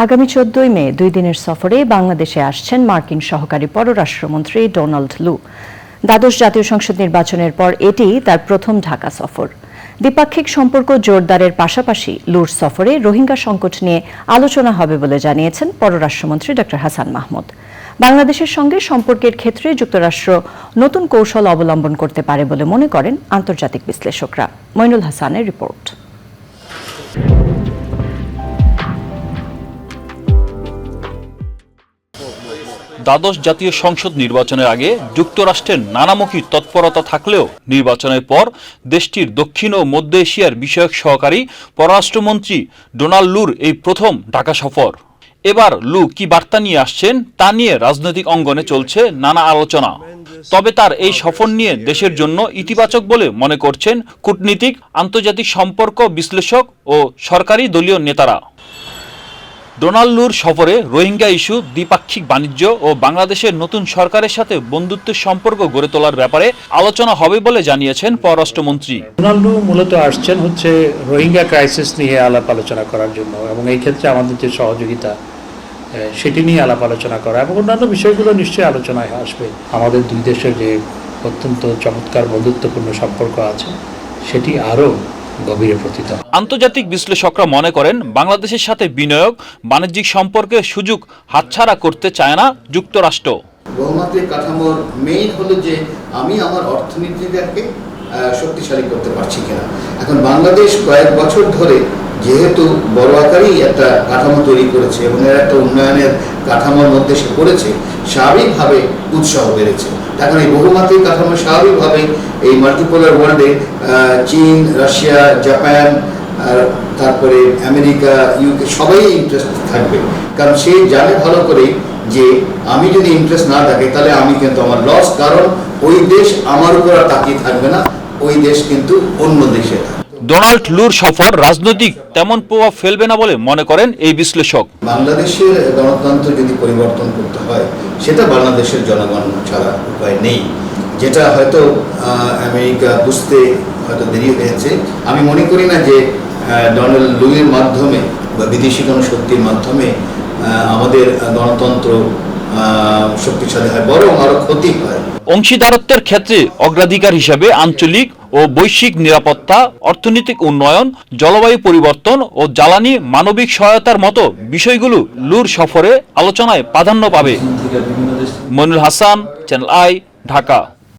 আগামী চোদ্দই মে দুই দিনের সফরে বাংলাদেশে আসছেন মার্কিন সহকারী পররাষ্ট্রমন্ত্রী ডোনাল্ড লু। দ্বাদশ জাতীয় সংসদ নির্বাচনের পর এটি তার প্রথম ঢাকা সফর। দ্বিপাক্ষিক সম্পর্ক জোরদারের পাশাপাশি লুর সফরে রোহিঙ্গা সংকট নিয়ে আলোচনা হবে বলে জানিয়েছেন পররাষ্ট্রমন্ত্রী ড. হাসান মাহমুদ। বাংলাদেশের সঙ্গে সম্পর্কের ক্ষেত্রে যুক্তরাষ্ট্র নতুন কৌশল অবলম্বন করতে পারে বলে মনে করেন আন্তর্জাতিক বিশ্লেষকরা। মইনুল হাসানের রিপোর্ট। দ্বাদশ জাতীয় সংসদ নির্বাচনের আগে যুক্তরাষ্ট্রের নানামুখী তৎপরতা থাকলেও নির্বাচনের পর দেশটির দক্ষিণ ও মধ্য এশিয়ার বিষয়ক সহকারী পররাষ্ট্রমন্ত্রী ডোনাল্ড লুর এই প্রথম ঢাকা সফর। এবার লু কি বার্তা নিয়ে আসছেন তা নিয়ে রাজনৈতিক অঙ্গনে চলছে নানা আলোচনা। তবে তার এই সফর নিয়ে দেশের জন্য ইতিবাচক বলে মনে করছেন কূটনীতিক, আন্তর্জাতিক সম্পর্ক বিশ্লেষক ও সরকারি দলীয় নেতারা। ডোনাল্ড লুর সফরে রোহিঙ্গা ইস্যু, দ্বিপাক্ষিক বাণিজ্য ও বাংলাদেশের নতুন সরকারের সাথে বন্ধুত্বের সম্পর্ক গড়ে তোলার ব্যাপারে আলোচনা হবে বলে জানিয়েছেন পররাষ্ট্রমন্ত্রী। ডোনাল্ডু মূলত আসছেন হচ্ছে রোহিঙ্গা ক্রাইসিস নিয়ে আলাপ আলোচনা করার জন্য এবং এই ক্ষেত্রে আমাদের যে সহযোগিতা সেটি নিয়ে আলাপ আলোচনা করা এবং অন্যান্য বিষয়গুলো নিশ্চয়ই আলোচনায় আসবে। আমাদের দুই দেশের যে অত্যন্ত চমৎকার বন্ধুত্বপূর্ণ সম্পর্ক আছে, সেটি আরও গভীরে প্রতীত আন্তর্জাতিক বিশ্লেষকরা মনে করেন বাংলাদেশের সাথে বিনিয়োগ বাণিজ্যিক সম্পর্কের সুযোগ হাতছাড়া করতে চায় না যুক্তরাষ্ট্র। বহুমাত্রিক কাঠামোর মেইন হলো যে আমি আমার অর্থনীতিটাকে শক্তিশালী করতে পারছি কিনা। এখন বাংলাদেশ কয়েক বছর ধরে যেহেতু বড় আকারেই একটা কাঠামো তৈরি করেছে এবং এর একটা উন্নয়নের কাঠামোর মধ্যে সে পড়েছে স্বাভাবিকভাবে উৎসাহ বেড়েছে। এখন এই বহুমাত্রিক কাঠামো এই মাল্টিপোলার ওয়ার্ল্ডে চীন, রাশিয়া, জাপান, আর তারপরে আমেরিকা ইউকে সবাই ইন্টারেস্ট থাকবে। কারণ সে জানে ভালো করে যে আমি যদি ইন্টারেস্ট না থাকে, তাহলে আমি কিন্তু আমার লস কারণ ওই দেশ আমার উপর তাকিয়ে থাকবে না, ওই দেশ কিন্তু অন্য দেশে ডোনাল্ড লুর সফর রাজনৈতিক তেমন প্রভাব ফেলবে না বলে মনে করেন এই বিশ্লেষক। বাংলাদেশের গণতন্ত্র যদি পরিবর্তন করতে হয়, সেটা বাংলাদেশের জনগণ ছাড়া উপায় নেই। যেটা হয়তো আমেরিকা বুঝতে হয়তো দেরি হয়েছে। আমি মনে করি না যে ডোনাল্ড লুইয়ের মাধ্যমে বা বিদেশি কোনো শক্তির মাধ্যমে আমাদের গণতন্ত্র শক্তিশালী হয়, বরং আরও ক্ষতি হয়। অংশীদারত্বের ক্ষেত্রে অগ্রাধিকার হিসাবে আঞ্চলিক ও বৈশ্বিক নিরাপত্তা, অর্থনৈতিক উন্নয়ন, জলবায়ু পরিবর্তন ও জ্বালানি মানবিক সহায়তার মতো বিষয়গুলো লুর সফরে আলোচনায় প্রাধান্য পাবে। Monul Hasan channel I Dhaka.